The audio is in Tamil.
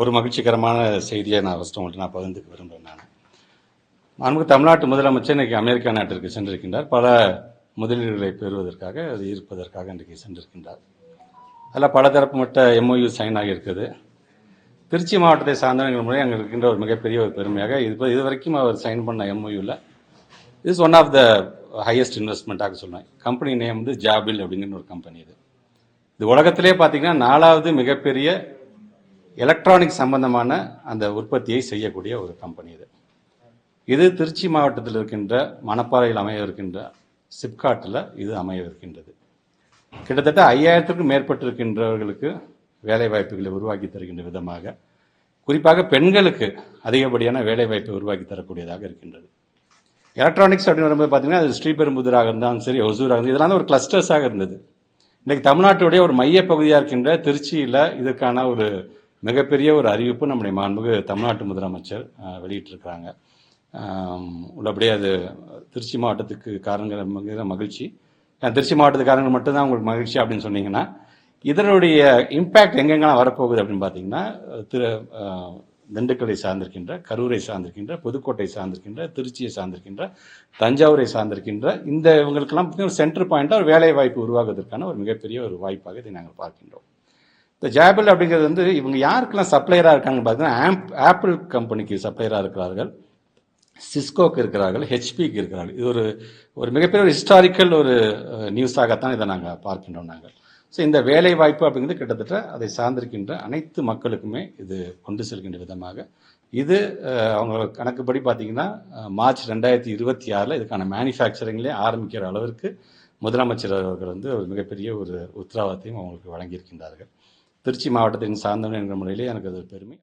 ஒரு மகிழ்ச்சிகரமான செய்தியை நான் ஃபஸ்ட்டு உங்கள்கிட்ட நான் பகிர்ந்துக்க விரும்புகிறேன் நான். மாண்புமிகு தமிழ்நாட்டு முதலமைச்சர் இன்றைக்கி அமெரிக்கா நாட்டிற்கு சென்றிருக்கின்றார். பல முதலீடுகளை பெறுவதற்காக அது ஈர்ப்பதற்காக இன்றைக்கு சென்றிருக்கின்றார். அதில் பலதரப்புமட்ட எம்ஓயு சைன் ஆகியிருக்குது திருச்சி மாவட்டத்தை சார்ந்தவர்கள் முறை அங்கே இருக்கின்ற ஒரு மிகப்பெரிய ஒரு பெருமையாக இது இது வரைக்கும் அவர் சைன் பண்ண எம்ஓயூவில் is one of the highest இன்வெஸ்ட்மெண்ட்டாக சொல்லுவேன். கம்பெனி நேம் வந்து ஜாபில் அப்படிங்கிற ஒரு கம்பெனி இது. இது உலகத்திலே பார்த்தீங்கன்னா நாலாவது மிகப்பெரிய எலக்ட்ரானிக் சம்பந்தமான அந்த உற்பத்தியை செய்யக்கூடிய ஒரு கம்பெனி இது. இது திருச்சி மாவட்டத்தில் இருக்கின்ற மணப்பாறையில் அமைய இருக்கின்ற சிப்காட்டில் இது அமைய இருக்கின்றது. கிட்டத்தட்ட ஐயாயிரத்துக்கும் மேற்பட்டிருக்கின்றவர்களுக்கு வேலை வாய்ப்புகளை உருவாக்கி தருகின்ற விதமாக குறிப்பாக பெண்களுக்கு அதிகப்படியான வேலை வாய்ப்பை உருவாக்கி தரக்கூடியதாக இருக்கின்றது. எலக்ட்ரானிக்ஸ் அப்படின்னு வரும்போது பார்த்தீங்கன்னா அது ஸ்ரீபெரும்புதூராக இருந்தாலும் சரி ஒசூராக இருந்தது இதெல்லாம் ஒரு கிளஸ்டர்ஸாக இருந்தது. இன்றைக்கு தமிழ்நாட்டுடைய ஒரு மையப்பகுதியாக இருக்கின்ற திருச்சியில் இதற்கான ஒரு மிகப்பெரிய ஒரு அறிவிப்பு நம்முடைய மாண்புமிகு தமிழ்நாட்டு முதலமைச்சர் வெளியிட்டிருக்கிறாங்க. உள்ளபடியே அது திருச்சி மாவட்டத்துக்கு காரணங்கள் மிகுந்த மகிழ்ச்சி. ஏன் திருச்சி மாவட்டத்துக்காரங்க மட்டும்தான் உங்களுக்கு மகிழ்ச்சி அப்படின்னு சொன்னீங்கன்னா இதனுடைய இம்பேக்ட் எங்கெங்கெல்லாம் வரப்போகுது அப்படின்னு பார்த்தீங்கன்னா திரு திண்டுக்கலை சார்ந்திருக்கின்ற கரூரை சார்ந்திருக்கின்ற புதுக்கோட்டை சார்ந்திருக்கின்ற திருச்சியை சார்ந்திருக்கின்ற தஞ்சாவூரை சார்ந்திருக்கின்ற இந்த இவங்களுக்கெல்லாம் பார்த்தீங்கன்னா ஒரு சென்டர் பாயிண்டாக ஒரு வேலை வாய்ப்பு உருவாகுவதற்கான ஒரு மிகப்பெரிய ஒரு வாய்ப்பாக இதை நாங்கள் பார்க்கின்றோம். இந்த ஜாபிள் அப்படிங்கிறது வந்து இவங்க யாருக்கெல்லாம் சப்ளையராக இருக்காங்கன்னு பார்த்தீங்கன்னா ஆம்ப் ஆப்பிள் கம்பெனிக்கு சப்ளையராக இருக்கிறார்கள். சிஸ்கோக்கு இருக்கிறார்கள் ஹெச்பிக்கு இருக்கிறார்கள். இது ஒரு ஒரு மிகப்பெரிய ஒரு ஹிஸ்டாரிக்கல் ஒரு uh, நியூஸாகத்தான் இதை நாங்கள் பார்க்கின்றோம் நாங்கள். ஸோ இந்த வேலை வாய்ப்பு அப்படிங்கிறது கிட்டத்தட்ட அதை சார்ந்திருக்கின்ற அனைத்து மக்களுக்குமே இது கொண்டு செல்கின்ற விதமாக. இது அவங்க கணக்குப்படி பார்த்தீங்கன்னா மார்ச் ரெண்டாயிரத்தி இருபத்தி ஆறில் இதுக்கான மேனுஃபேக்சரிங்லேயே ஆரம்பிக்கிற அளவிற்கு முதலமைச்சர் அவர்கள் வந்து ஒரு மிகப்பெரிய ஒரு உத்தரவாதத்தையும் அவங்களுக்கு வழங்கியிருக்கின்றார்கள். திருச்சி மாவட்டத்தின் சார்ந்தவன் என்கிற முறையிலே எனக்கு அது ஒரு பெருமை.